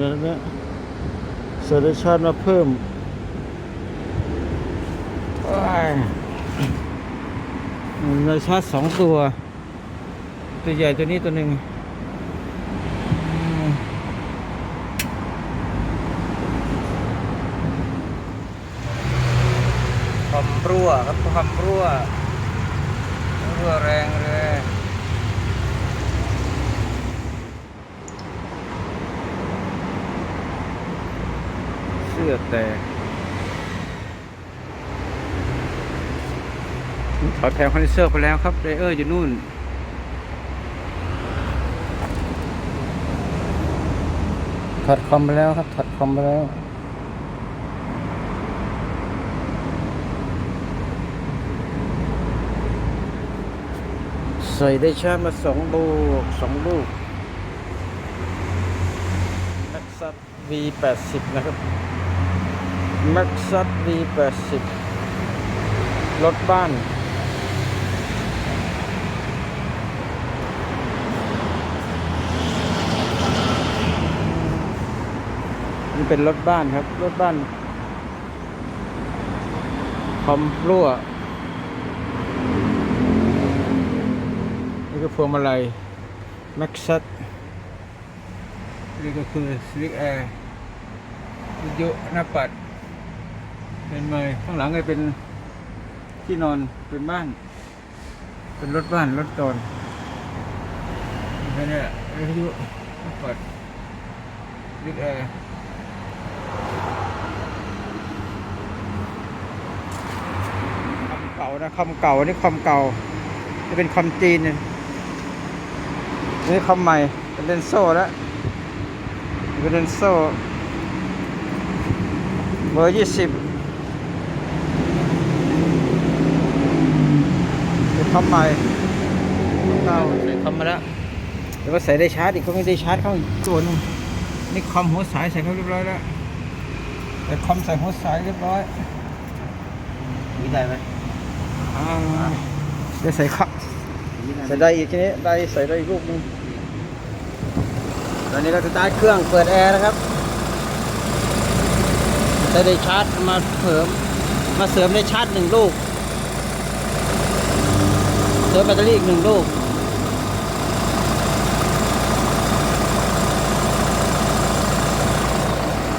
สเตชันมาเพิ่มอ้ายในชาร์จสองตัว ตัวใหญ่ตัวนี้ตัวหนึ่งอืมความรั่วครับความรั่วรั่วแรงเลย เสื้อแตกถอดแผงคอนดิเซอร์ไปแล้วครับเรเออร์อยู่นู่น ถอดคอมไปแล้วครับ ถอดคอมไปแล้ว ใส่ได้ชามาสองลูกสองลูกแม็กซัส V80 นะครับ แม็กซัส V80 รถบ้าน นี่เป็นรถบ้านครับ รถบ้าน คอมรั่ว นี่ก็พวงมาลัยแม็กซัสนี่ก็คือสวิกแอร์วิทยุหน้าปัด เป็นเมยข้างหลังก็เป็นที่นอนเป็นบ้าน เป็นรถบ้านรถจอนแค่นี้แหละวิทยุหน้าปัดสวิกแอร์คำเก่านะคำเก่าอันนี่คำเก่านี่เป็นคำจีนเนี่ยนี่คำใหม่เป็นเลนโซ่แล้วเวเดนโซเบอร์ยี่สิบ เป็นคำใหม่เก้าใส่คอมมาแล้วเดี๋ยวก็ใส่ได้ชาร์จอีกก็ไม่ได้ชาร์จเข้าอีกตัวหนึงนี่คอมหัวสายใส่เข้าเรียบร้อยแล้วแต่คอมใส่หัวสายเรียบร้อยมีได้ไหมอ่าเดี๋ยวใส่ครับใส่ได้อีกทีนี้ได้ใส่ได้อีกลูกหนึงตอนนี้เราจะได้เครื่องเปิดแอร์นะครับใช้ได้ชาร์จมาเสริมมาเสริมได้ชาร์จหนึ่งลูก เสริมแบตเตอรี่อีกหนึ่งลูก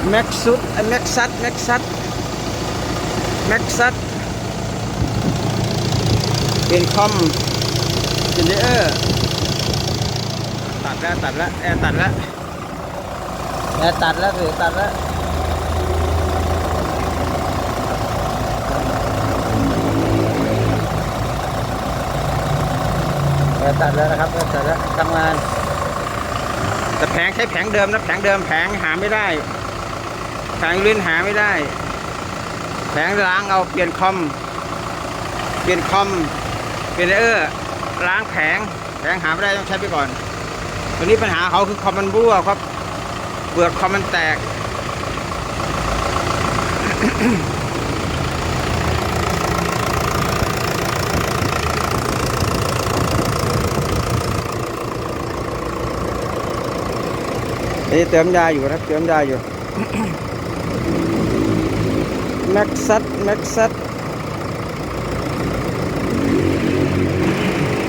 แม็กซุดแม็กซัดแม็กซัดแม็กซัดเป็นคอมเจเนเออร์ตัดแล้วตัดแล้วแอร์ตัดแล้วแอร์ตัดแล้วหรือตัดแล้ว ตัดแล้วนะครับแอร์ตัดแล้วทำงาน แต่แผงใช้แผงเดิมนะแผงเดิมแผงหาไม่ได้ แผงลิ้นหาไม่ได้ แผงล้างเอาเปลี่ยนคอม เปลี่ยนคอม เปลี่ยนเออร์ล้างแผงแผงหาไม่ได้ต้องใช้ไปก่อนตัวนี้ปัญหาเขาคือคอมมันรั่วครับเปลือกคอมมันแตก นี่เติมยาอยู่นะเติมยาอยู่แม็กซัสแม็กซัส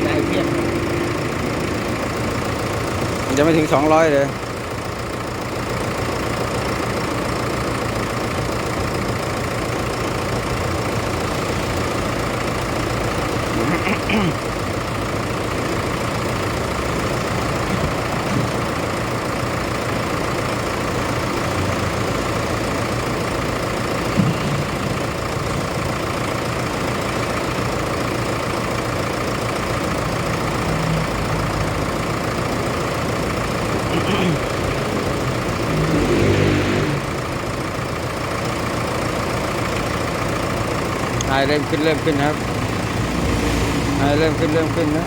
ได้เพียบยังไม่ถึงสองร้อยเลยหา เริ่มขึ้นเริ่มขึ้นครับหายเริ่มขึ้นเริ่มขึ้นนะ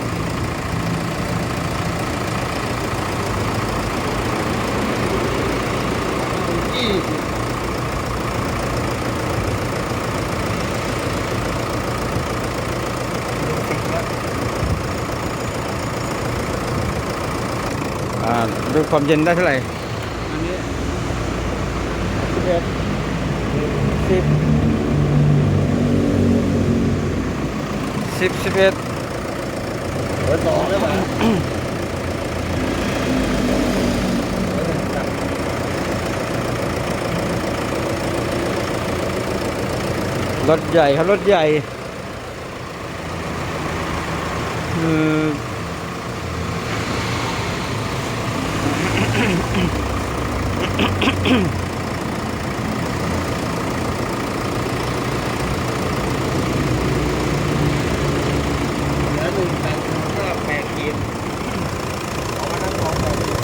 อ่าดูความเย็นได้เท่าไหร่ อันนี้เอ็ดสิบ สิบสิบเอ็ดเบอร์สองได้ไหมรถใหญ่ครับ รถใหญ่อืม เหลือหนึ่งแปดก็แปดขีดเอามาทั้งสองแปดขีด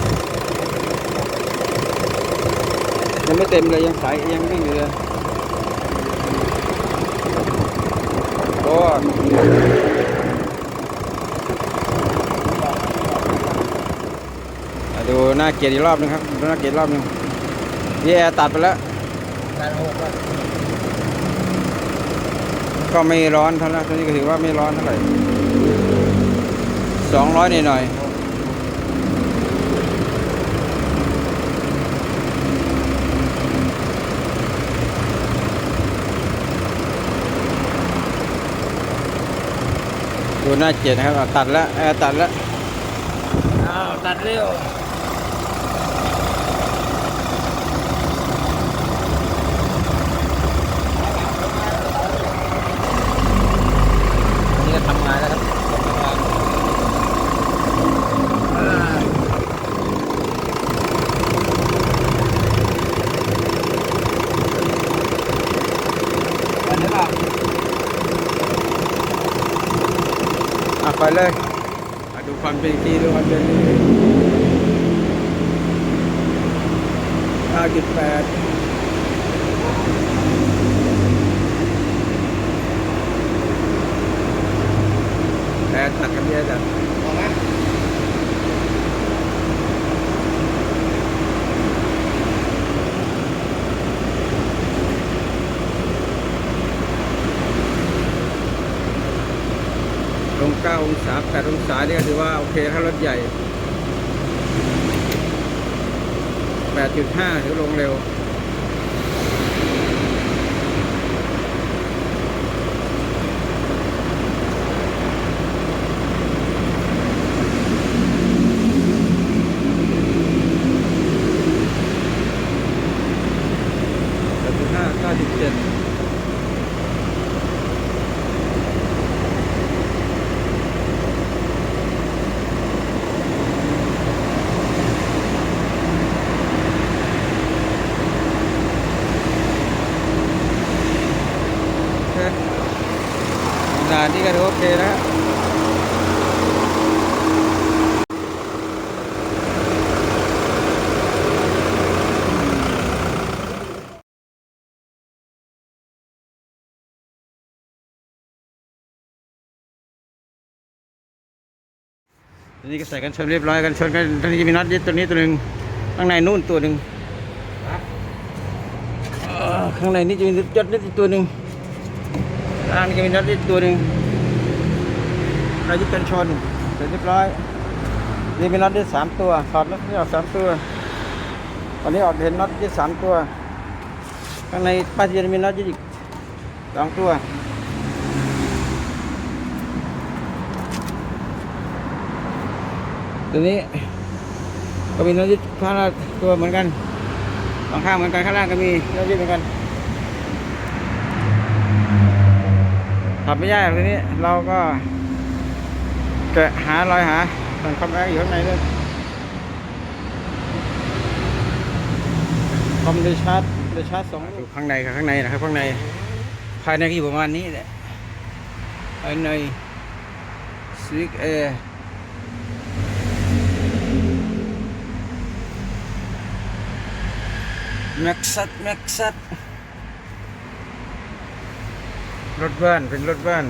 ยังไม่เต็มเลยยังสายยังวิ่งอยู่เลยโอ้อะดูหน้าเกียร์อีกรอบนึงครับดูหน้าเกียร์รอบนึงนี่แอร์ตัดไปแล้วก็ไม่ร้อนเท่านั้นตอนนี้ก็ถือว่าไม่ร้อนเท่าไหร่สองร้อยหน่อยๆ ดูหน้าเจ็ดนะครับตัดแล้วแอร์ตัดแล้วอ้าวตัดเร็ว อันนี้ก็ทำงานแล้วครับทำงาน อ่าอันนี้ป่ะ อะไปเลยอะดูความเป็นที่ดูความเป็นจริงเก้าจุดแปดแปดตัดกับเบียร์จัด ออกไหม ลง 9 องศา 8 องศานี่ก็ถือว่าโอเคถ้ารถใหญ่ 8.5หรือลงเร็ว แปดจุดห้าเก้าจุดเจ็ด งานนี้ก็ถือโอเคนะทีนี้ก็ใส่กันชนเรียบร้อยกันชนกันตอนนี้จะมีน็อตยึดตัวนี้ตัวหนึ่งข้างในนู่นตัวหนึ่งเอ่อข้างในนี่จะมีน็อตยึดอีกตัวหนึ่งข้างนี้จะมีน็อตยึดตัวหนึ่ง เรายึดกันชนเสร็จเรียบร้อยนี่มีน็อตยึดสามตัวถอดน็อตที่ออกสามตัววันนี้ออกเห็นน็อตยึดสามตัวข้างในป้ายจะมีน็อตยึดอีกสองตัวตัวนี้ก็มีน็อตยึดข้างละตัวเหมือนกันสองข้างเหมือนกันข้างล่างก็มีน็อตยึดเหมือนกันทำไม่ยากทีนี้เราก็ แกะหารอยหาส่วนคอมแอร์อยู่ข้างในด้วยคอมเดชาร์ดเดชาร์ดสองดูข้างในครับข้างในนะครับข้างในภายในก็อยู่ประมาณนี้แหละภายในสวิกแอแม็กซัตแม็กซัตรถบ้านเป็นรถบ้าน